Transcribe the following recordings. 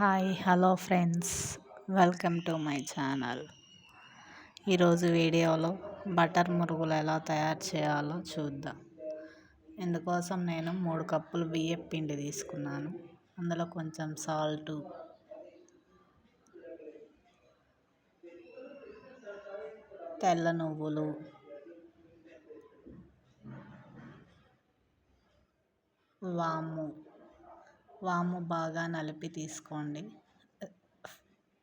Hi hello friends welcome to my channel ఈరోజు వీడియోలో butter మురుగులు ఎలా తయారు చేయాలో చూద్దాం. ఇందుకోసం నేను మూడు కప్పులు బియ్యం పిండి తీసుకున్నాను. అందులో కొంచెం సాల్టు తెల్ల నువ్వులు వాము వాము బాగా నలిపి తీసుకోండి.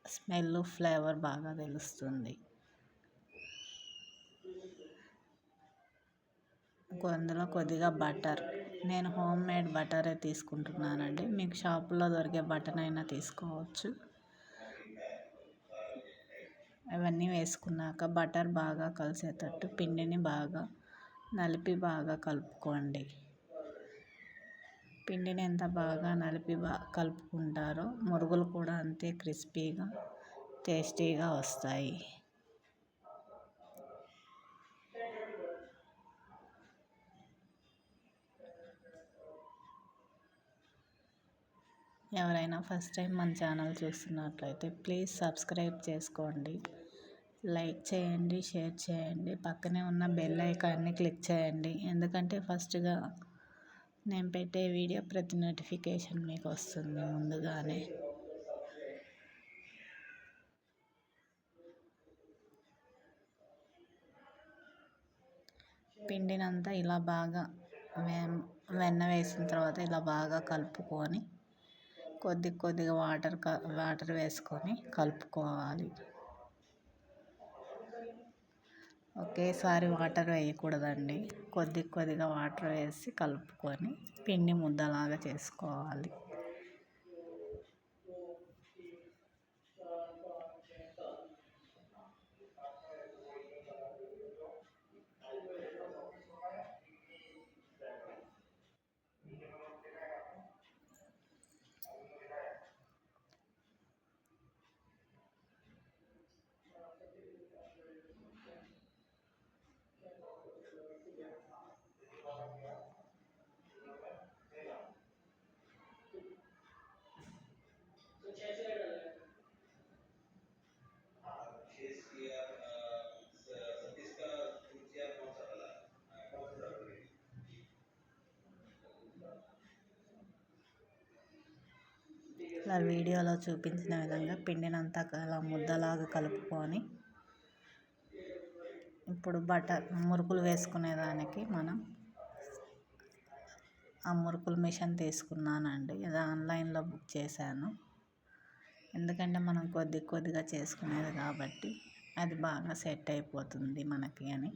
స్మెల్ ఫ్లేవర్ బాగా తెలుస్తుంది. అందులో కొద్దిగా బటర్. నేను హోమ్ మేడ్ బటరే తీసుకుంటున్నానండి. మీకు షాపులో దొరికే బటర్ అయినా తీసుకోవచ్చు. అవన్నీ వేసుకున్నాక బటర్ బాగా కలిసేటట్టు పిండిని బాగా నలిపి బాగా కలుపుకోండి. పిండిని ఎంత బాగా నలిపి బా కలుపుకుంటారో మురుగులు కూడా అంతే క్రిస్పీగా టేస్టీగా వస్తాయి. ఎవరైనా ఫస్ట్ టైం మన ఛానల్ చూస్తున్నట్లయితే ప్లీజ్ సబ్స్క్రైబ్ చేసుకోండి. లైక్ చేయండి షేర్ చేయండి. పక్కనే ఉన్న బెల్ ఐకాన్ని క్లిక్ చేయండి. ఎందుకంటే ఫస్ట్గా నేను పెట్టే వీడియో ప్రతి నోటిఫికేషన్ మీకు వస్తుంది ముందుగానే. పిండినంతా ఇలా బాగా వెన్న వేసిన తర్వాత ఇలా బాగా కలుపుకొని కొద్ది కొద్దిగా వాటర్ వాటర్ వేసుకొని కలుపుకోవాలి. ఒకేసారి వాటర్ వేయకూడదండి. కొద్ది కొద్దిగా వాటర్ వేసి కలుపుకొని పిండి ముద్దలాగా చేసుకోవాలి. ఆ వీడియోలో చూపించిన విధంగా పిండినంతా అలా ముద్దలాగా కలుపుకొని ఇప్పుడు బటర్ మురుకులు వేసుకునేదానికి మనం ఆ మురుకులు మిషన్ తీసుకున్నానండి. ఇది ఆన్లైన్లో బుక్ చేశాను. ఎందుకంటే మనం కొద్ది కొద్దిగా చేసుకునేది కాబట్టి అది బాగా సెట్ అయిపోతుంది మనకి అని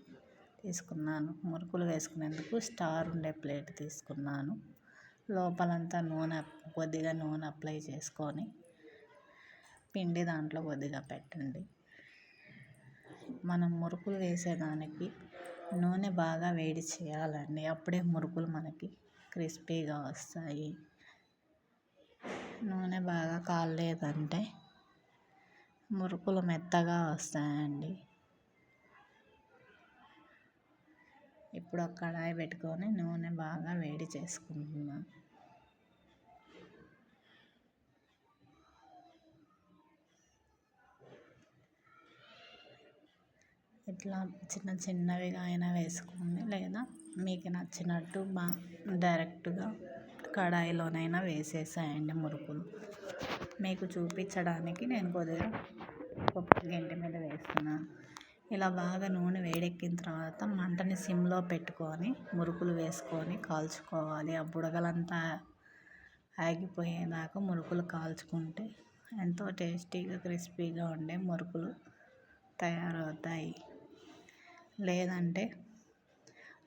తీసుకున్నాను. మురుకులు వేసుకునేందుకు స్టార్ ఉండే ప్లేట్ తీసుకున్నాను. లోపలంతా నూనె కొద్దిగా నూనె అప్లై చేసుకొని పిండి దాంట్లో కొద్దిగా పెట్టండి. మనం మురుకులు వేసేదానికి నూనె బాగా వేడి చేయాలండి. అప్పుడే మురుకులు మనకి క్రిస్పీగా వస్తాయి. నూనె బాగా కాలేదంటే మురుకులు మెత్తగా వస్తాయండి. ఇప్పుడు ఒక కడాయి పెట్టుకొని నూనె బాగా వేడి చేసుకుంటున్నాను ఇట్లా చిన్న చిన్నవిగా అయినా వేసుకోండి. లేదా మీకు నచ్చినట్టు బా డైరెక్ట్గా కడాయిలోనైనా వేసేసేయండి మురుకులు. మీకు చూపించడానికి నేను కొద్దిగా పప్పు గంటి మీద వేస్తున్నాను. ఇలా బాగా నూనె వేడెక్కిన తర్వాత మంటని సిమ్లో పెట్టుకొని మురుకులు వేసుకొని కాల్చుకోవాలి. ఆ బుడగలంతా ఆగిపోయేదాకా మురుకులు కాల్చుకుంటే ఎంతో టేస్టీగా క్రిస్పీగా ఉండే మురుకులు తయారవుతాయి. లేదంటే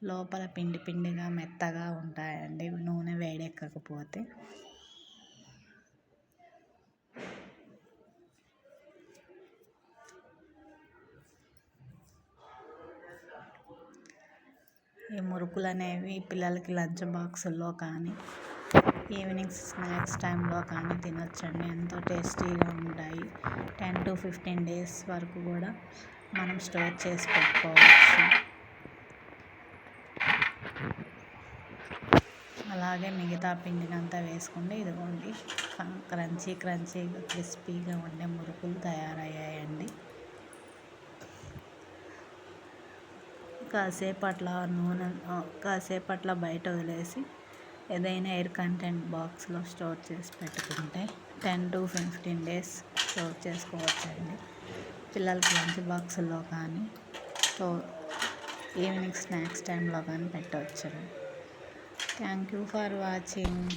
లోపల పిండి పిండిగా మెత్తగా ఉంటాయండి. నూనె వేడెక్కకపోతే. ఈ మురుకులు అనేవి పిల్లలకి లంచ్ బాక్సుల్లో కానీ ఈవినింగ్ స్నాక్స్ టైంలో కానీ తినొచ్చండి. ఎంతో టేస్టీగా ఉంటాయి. టెన్ టు ఫిఫ్టీన్ డేస్ వరకు కూడా మనం స్టోర్ చేసి పెట్టుకోవచ్చు అలాగే మిగతా పిండినంతా వేసుకుంటే ఇదిగోండి క్రంచీ క్రంచీగా క్రిస్పీగా ఉండే మురుకులు తయారయ్యాయండి. కాసేపు అట్లా నూనె కాసేపు అట్లా బయట వదిలేసి ఏదైనా ఎయిర్ కంటెంట్ బాక్స్లో స్టోర్ చేసి పెట్టుకుంటే ten to fifteen days store చేసుకోవచ్చండి. పిల్లలకి లంచ్ బాక్సుల్లో కానీ స్టోర్ ఈవినింగ్ స్నాక్స్ టైంలో కానీ పెట్టవచ్చు థ్యాంక్ యూ ఫర్ వాచింగ్.